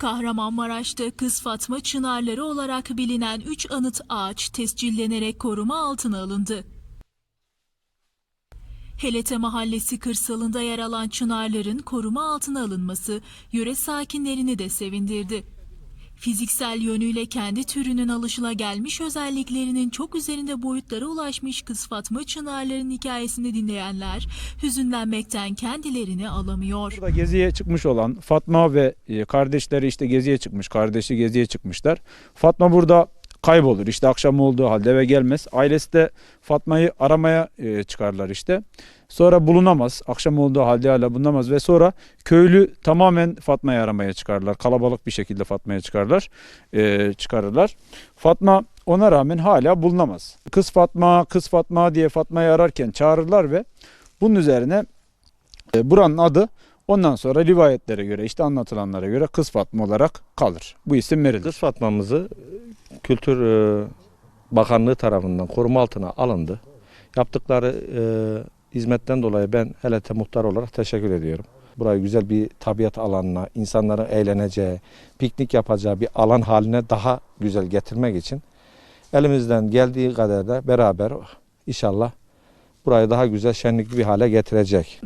Kahramanmaraş'ta Kız Fatma Çınarları olarak bilinen 3 anıt ağaç tescillenerek koruma altına alındı. Helete Mahallesi kırsalında yer alan çınarların koruma altına alınması yöre sakinlerini de sevindirdi. Fiziksel yönüyle kendi türünün alışılagelmiş özelliklerinin çok üzerinde boyutlara ulaşmış Kız Fatma Çınarların hikayesini dinleyenler hüzünlenmekten kendilerini alamıyor. Burada geziye çıkmış olan Fatma ve e, kardeşleri işte geziye çıkmış. Kardeşi geziye çıkmışlar. Fatma burada kaybolur. İşte akşam olduğu halde eve gelmez. Ailesi de Fatma'yı aramaya e, çıkarlar işte. Sonra bulunamaz. Akşam olduğu halde hala bulunamaz ve sonra köylü tamamen Fatma'yı aramaya çıkarlar. Kalabalık bir şekilde Fatma'ya çıkarlar. e, çıkarırlar. Fatma ona rağmen hala bulunamaz. Kız Fatma, kız Fatma diye Fatma'yı ararken çağırırlar ve bunun üzerine e, buranın adı ondan sonra rivayetlere göre işte anlatılanlara göre Kız Fatma olarak kalır. Bu isim verilir. Kız Fatma'mızı Kültür e, Bakanlığı tarafından koruma altına alındı. Yaptıkları e, hizmetten dolayı ben Helete Muhtar olarak teşekkür ediyorum. Burayı güzel bir tabiat alanına, insanların eğleneceği, piknik yapacağı bir alan haline daha güzel getirmek için elimizden geldiği kadar da beraber inşallah burayı daha güzel şenlikli bir hale getirecek.